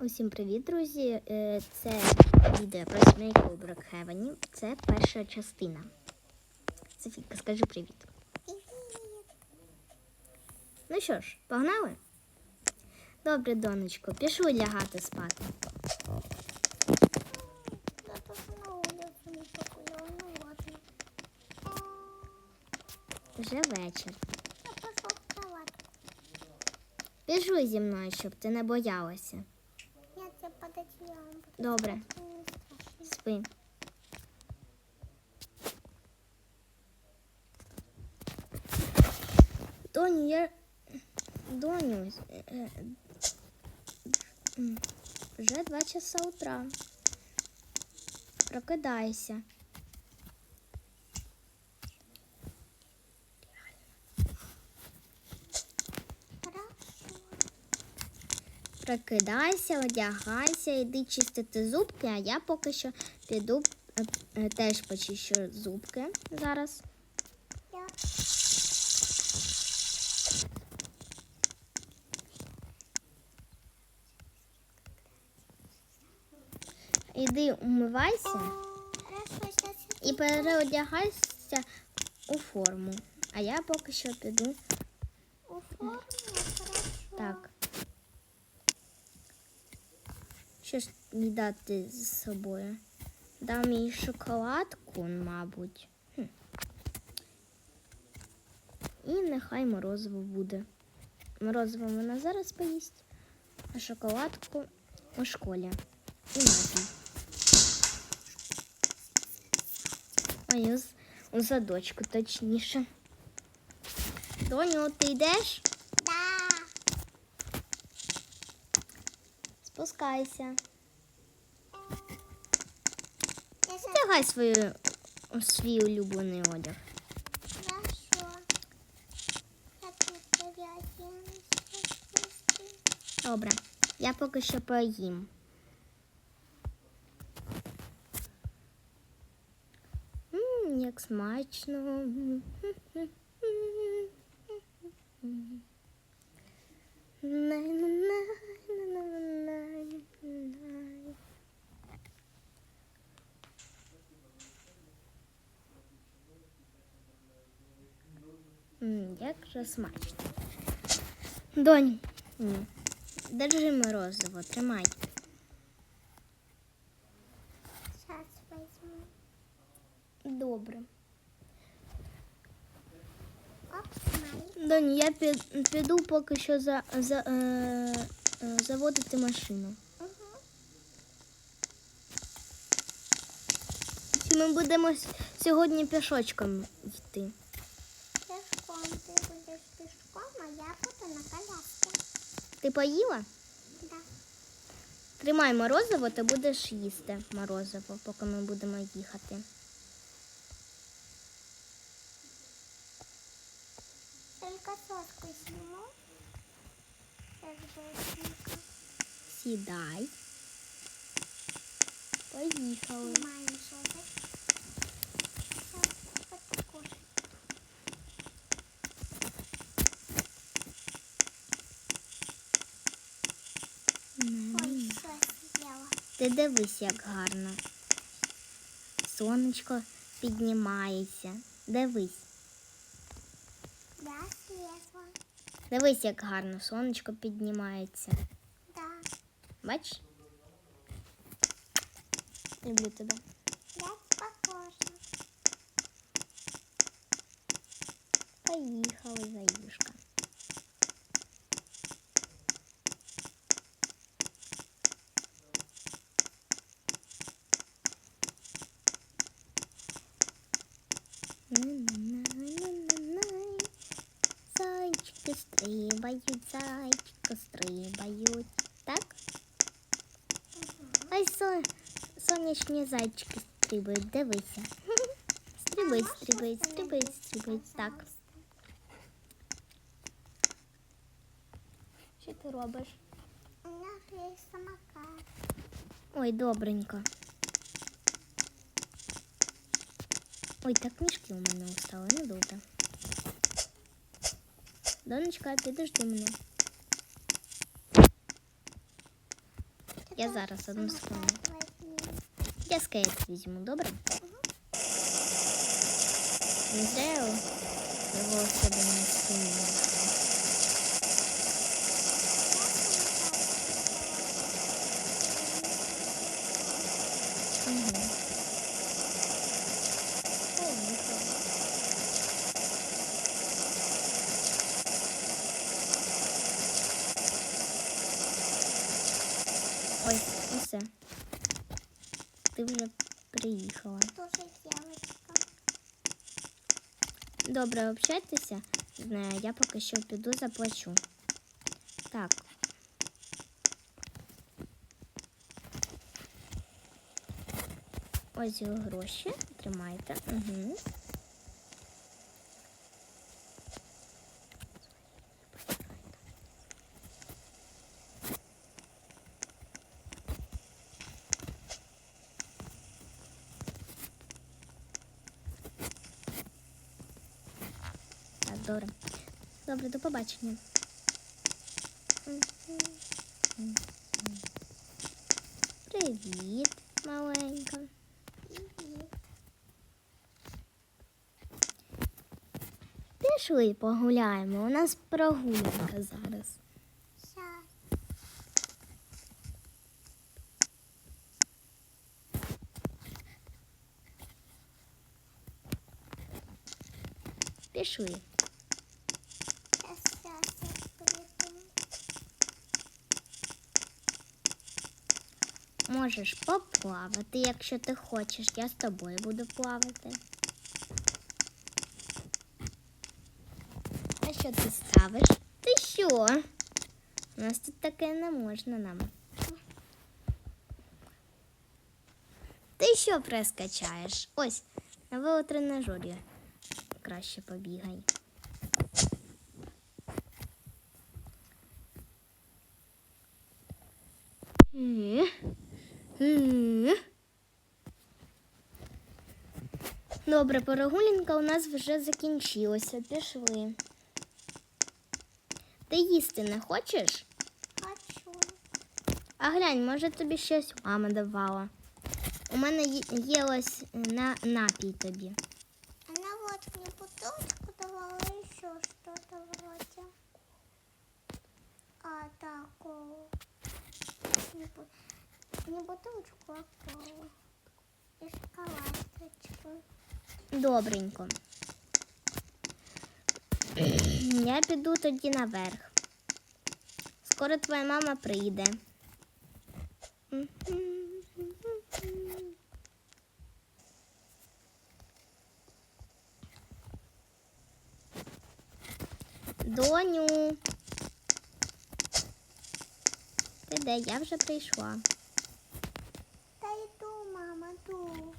Усім привіт, друзі! Е, Це відео про сімейку Брокхевені. Це перша частина. Софійка, скажи привіт. Ну що ж, погнали? Добре, донечко, пішли лягати спати. Вже вечір. Пішли зі мною, щоб ти не боялася. Я тебе под одеялом буду. Добре, спи. Доню, я. Доню, е, е, вже два часа утра. Прокидайся. Хорошо. Прокидайся, одягайся, йди чистити зубки, а я поки що піду е, е, теж почищу зубки зараз. Іди умивайся і переодягайся у форму. А я поки що піду у хорошо. так. Що ж мені з собою? Дам їй шоколадку, мабуть. Хм. І нехай морозиво буде. Морозиво вона зараз поїсть, а шоколадку у школі. І матір. Ой, у, у садочку точніше. Доню, ти йдеш? Да. Спускайся. Сейчас свою, свій улюблений одяг. хорошо. Я тут. Добре. Я поки що поїм. М, як смачно. М, Як же смачно. Донь, ні. Держи морозиво, тримай. Сейчас возьму. Добре. Донь, я під- піду поки що за, за, е, е, заводити машину. Чи ми будемо сьогодні пішочком йти? Пешком, а на коляске. Ти поїла? Да. Тримай морозиво, ти будеш їсти морозиво, поки ми будемо їхати. Только соску быстренько. Сідай. Поїхали. Снимаем Ти дивись, як гарно. Сонечко піднімається. Дивись. Да, слезла. Дивись, як гарно сонечко піднімається. Да. Бачиш? Люблю тебе. Я похожа. Поїхали. На-на-на-на-на-на. Стрибають, зайчики стрибають. Так? Ой, сон... сонячні зайчики стрибають, дивися. Стрибають, А стрибають, стрибають, остановиться, стрибають. Так. пожалуйста? Що ти робиш? У меня есть самокат. Ой, добренько. Ой, так книжки у мене устали, ну добре. Донечка, підожди мене. Я зараз одну секунду. Я скейт візьму, добре? Не зря його себе на спині. Угу. Поїхали. Ой, і все. Ти вже приїхала. Добре, общайтеся. Е, Я поки що піду заплачу. Так. Ось його гроші. Тримайте. Угу. Так, добре. Добре, до побачення. Привіт, маленька. Пішли погуляємо. У нас прогулянка зараз. Пішли. Можеш поплавати, якщо ти хочеш. Я з тобою буду плавати. А що ти ставиш? Ти що? У нас тут таке не можна нам. Ти що прескачаєш? Ось, на велотренажері. Краще побігай. Е. Е. Добре, прогулянка у нас вже закінчилася. Пішли. Ти їсти не хочеш? Хочу. А глянь, може тобі щось мама давала. У мене є- ось на напій тобі. Она вот мне бутылочку давала еще что-то вроде. А, такого. Не, бутылочку, а колу. И шоколадочку. Добренько. Я піду тоді наверх. Скоро твоя мама прийде. Доню. Ти де? Я вже прийшла. Да иду, мама, иду.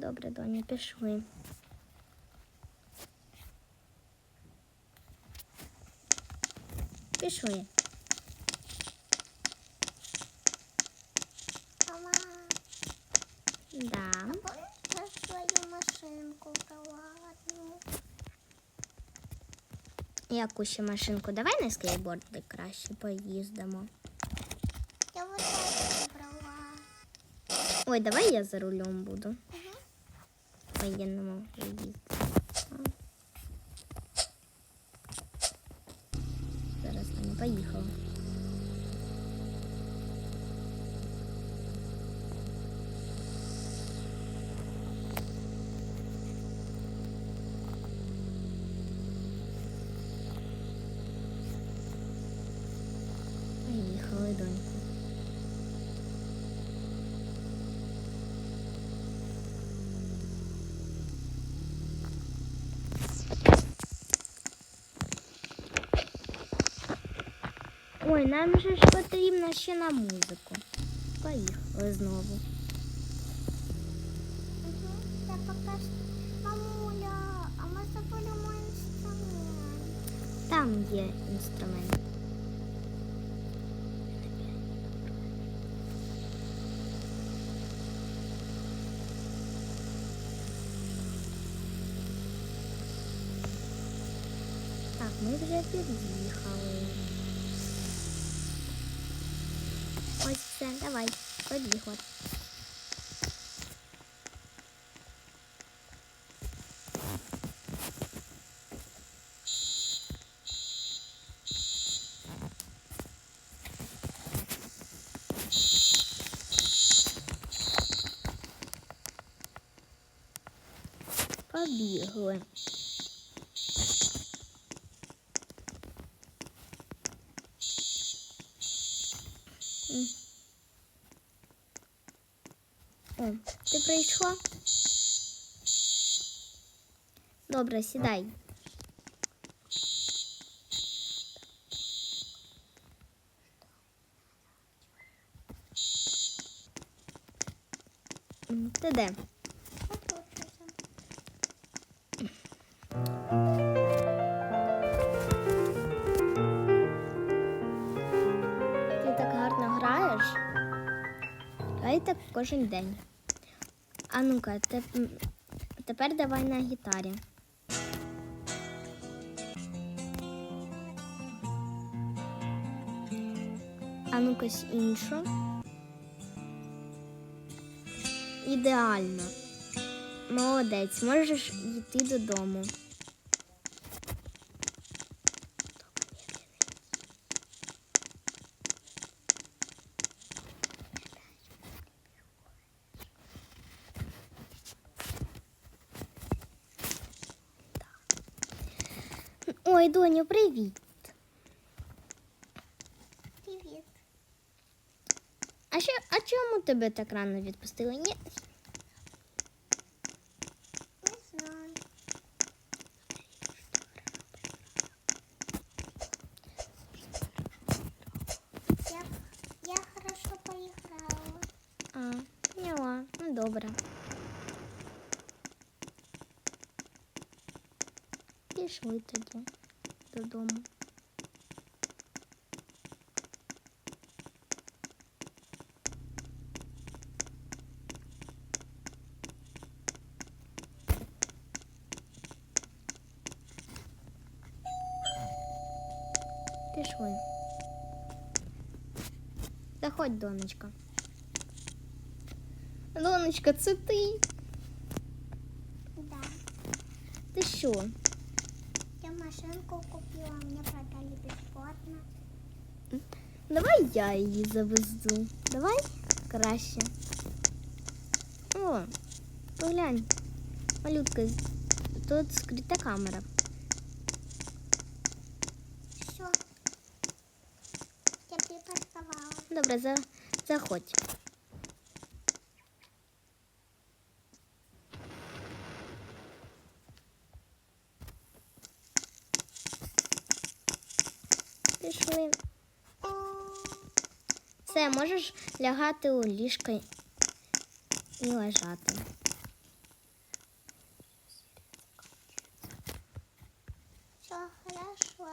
Добре, доню, пішли. Пішли. Мама, Да. помнишь, я свою машинку брала? Яку ще машинку? Давай на скейтборді краще поїздимо. Я вот эту брала. Ой, давай я за рулем буду. Мгм. Воєнному вже їздити. Зараз там поїхала. Поїхали, доньку. нам же ж потрібно ще на музику. Поїхали знову. Там є інструмент. Так, ми вже під'їхали. побігли. Побігли. М. О, ти прийшла? Добре, сідай. Ти де? Ти так гарно граєш. Грай так кожен день. А ну-ка, теп- тепер давай на гітарі. А ну-ка іншу. Ідеально. Молодець, можеш йти додому. Ой, доню, привіт. Привіт. А що, а чому тебе так рано відпустили? Ні. Не знаю. Я, я хорошо поиграла. А, поняла. Ну, добре. Пішли тоді додому. Пішли. Заходь, донечка. Донечка, це ти? Да. Ти що? Машинку купила, мне продали бесплатно. Давай я її завезу. Давай краще. О, поглянь. Малютка, тут скрита камера. Все. Я припарковала. Добре, за... заходь. Все, можеш лягати у ліжко і лежати. Все хорошо.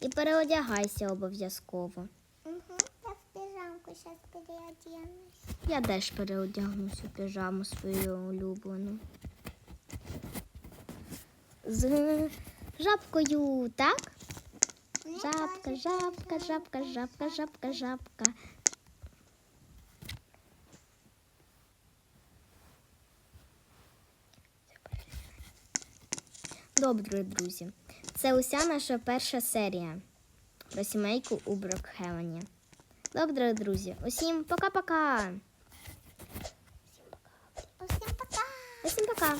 І переодягайся обов'язково. Угу. Я в пижамку сейчас переоденусь. Я теж переодягнусь у піжаму свою улюблену. З жабкою, так? Жабка, жабка, жабка, жабка, жабка, жабка. Добре, друзі. Це уся наша перша серія про сімейку у Брокхевені. Добре, друзі. Усім пока-пока. Всем пока. Усім пока.